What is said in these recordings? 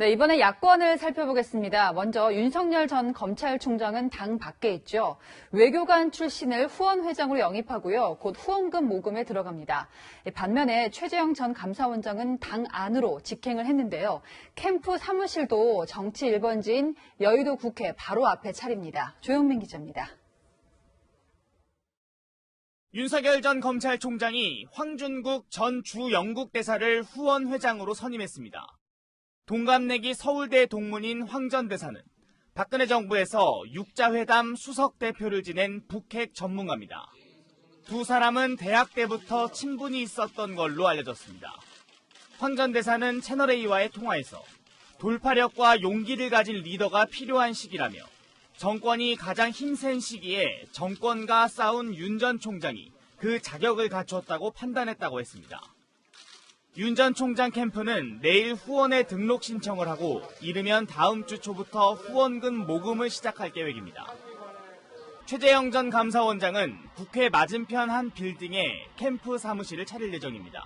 네, 이번에 야권을 살펴보겠습니다. 먼저 윤석열 전 검찰총장은 당 밖에 있죠. 외교관 출신을 후원회장으로 영입하고요. 곧 후원금 모금에 들어갑니다. 반면에 최재형 전 감사원장은 당 안으로 직행을 했는데요. 캠프 사무실도 정치 1번지인 여의도 국회 바로 앞에 차립니다. 조영민 기자입니다. 윤석열 전 검찰총장이 황준국 전 주 영국 대사를 후원회장으로 선임했습니다. 동갑내기 서울대 동문인 황전 대사는 박근혜 정부에서 육자회담 수석 대표를 지낸 북핵 전문가입니다. 두 사람은 대학 때부터 친분이 있었던 걸로 알려졌습니다. 황전 대사는 채널A와의 통화에서 돌파력과 용기를 가진 리더가 필요한 시기라며 정권이 가장 힘센 시기에 정권과 싸운 윤 전 총장이 그 자격을 갖췄다고 판단했다고 했습니다. 윤 전 총장 캠프는 내일 후원에 등록 신청을 하고 이르면 다음 주 초부터 후원금 모금을 시작할 계획입니다. 최재형 전 감사원장은 국회 맞은편 한 빌딩에 캠프 사무실을 차릴 예정입니다.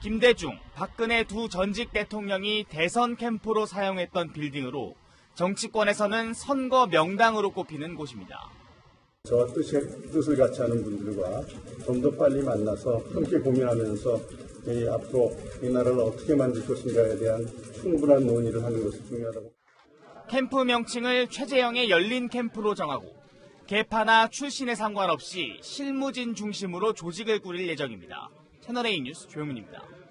김대중, 박근혜 두 전직 대통령이 대선 캠프로 사용했던 빌딩으로 정치권에서는 선거 명당으로 꼽히는 곳입니다. 저와 뜻을 같이 하는 분들과 좀 더 빨리 만나서 함께 고민하면서 이 앞으로 이 나라를 어떻게 만들 것인가에 대한 충분한 논의를 하는 것이 중요하다고. 캠프 명칭을 최재형의 열린 캠프로 정하고 개파나 출신에 상관없이 실무진 중심으로 조직을 꾸릴 예정입니다. 채널A 뉴스 조영민입니다.